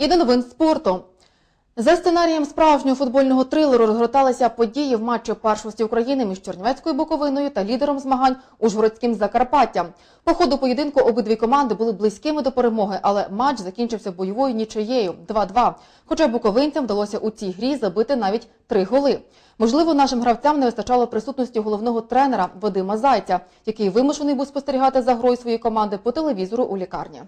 І до новин спорту. За сценарієм справжнього футбольного трилеру розгорталися події в матчі першості України між Чернівецькою Буковиною та лідером змагань Ужгородським Закарпаттям. По ходу поєдинку обидві команди були близькими до перемоги, але матч закінчився бойовою нічиєю 2-2. Хоча буковинцям вдалося у цій грі забити навіть три голи. Можливо, нашим гравцям не вистачало присутності головного тренера Вадима Зайця, який вимушений був спостерігати за грою своєї команди по телевізору у лікарні.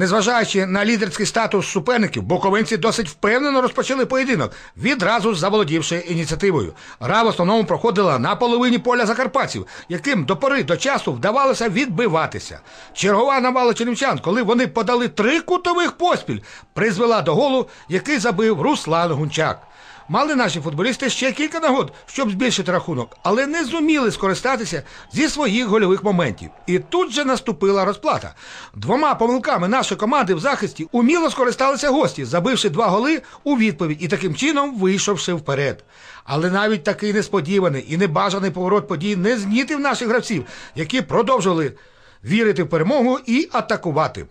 Незважаючи на лідерський статус суперників, боковинці досить впевнено розпочали поєдинок, відразу заволодівши ініціативою. Гра в основному проходила на половині поля закарпатців, яким до пори до часу вдавалося відбиватися. Чергова навала чернівчан, коли вони подали три кутових поспіль, призвела до голу, який забив Руслан Гунчак. Мали наші футболісти ще кілька нагод, щоб збільшити рахунок, але не зуміли скористатися зі своїх гольових моментів. І тут же наступила розплата. Двома помилками нашої команди в захисті уміло скористалися гості, забивши два голи у відповідь і таким чином вийшовши вперед. Але навіть такий несподіваний і небажаний поворот подій не знітив наших гравців, які продовжували вірити в перемогу і атакувати.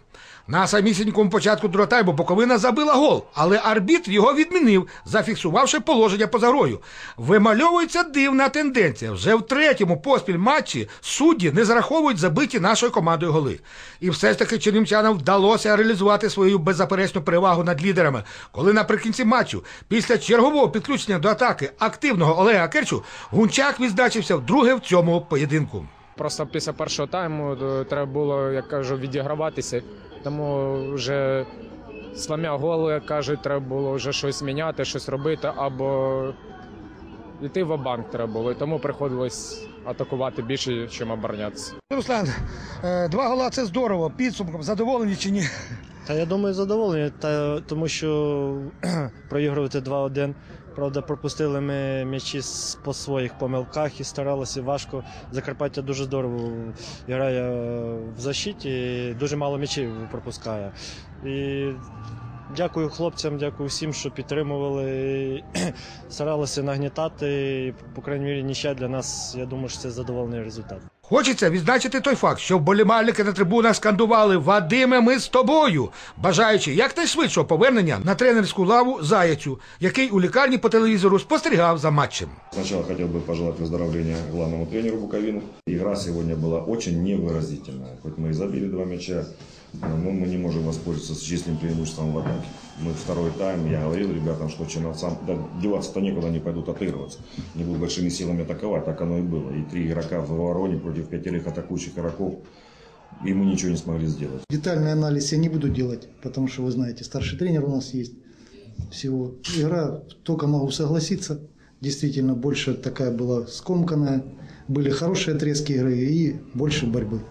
На самісінькому початку другого тайму Буковина забила гол, але арбітр його відмінив, зафіксувавши положення поза грою. Вимальовується дивна тенденція. Вже в третьому поспіль матчі судді не зараховують забиті нашою командою голи. І все ж таки чернівчанам вдалося реалізувати свою беззаперечну перевагу над лідерами, коли наприкінці матчу, після чергового підключення до атаки активного Олега Керчу, Гунчак відзначився вдруге в цьому поєдинку. Просто після першого тайму е, треба було, як кажу, відіграватися. Тому вже сламя голову, як кажуть, треба було вже щось міняти, щось робити, або йти в банк треба було. І тому приходилось атакувати більше, ніж оборонятися. Руслан, е, два гола це здорово. Підсумком задоволені чи ні? Та я думаю, задоволені, та, тому що проігрувати 2-1. Правда, пропустили ми м'ячі по своїх помилках і старалися важко. Закарпаття дуже здорово грає в защиті, дуже мало м'ячів пропускає. І дякую хлопцям, дякую всім, що підтримували. Старалися нагнітати. І, По крайній мірі, ніщо для нас, я думаю, що це задоволений результат. Хочеться відзначити той факт, що вболівальники на трибунах скандували Вадиме, ми з тобою, бажаючи якнайшвидшого повернення на тренерську лаву Заяцю, який у лікарні по телевізору спостерігав за матчем. Сначала хотел бы пожелать выздоровления главному тренеру Буковины. Игра сегодня была очень невыразительная. Хоть мы и забили два мяча, но мы не можем воспользоваться численным преимуществом в атаке. Мы второй тайм, я говорил ребятам, что черновцам да, деваться-то некуда, они пойдут отыгрываться. Не будут большими силами атаковать, так оно и было. И три игрока в обороне против пятерых атакующих игроков, и мы ничего не смогли сделать. Детальный анализ я не буду делать, потому что вы знаете, старший тренер у нас есть. Всего. Игра, только могу согласиться, действительно больше такая была скомканная. Были хорошие отрезки игры и больше борьбы.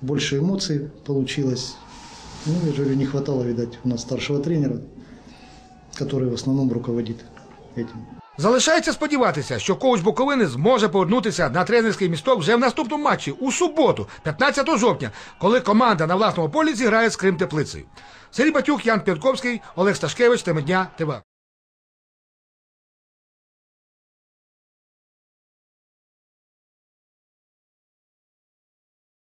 Больше эмоций получилось. Ну, я же говорю, не хватало, видать, у нас старшего тренера, который в основном руководит этим. Залишається сподіватися, що коуч Буковини зможе повернутися на тренерський місток вже в наступному матчі у суботу, 15 жовтня, коли команда на власному полі зіграє з Крим Теплицею. Сергій Батюк, Ян П'ятковський, Олег Сташкевич, Тема дня, ТВ.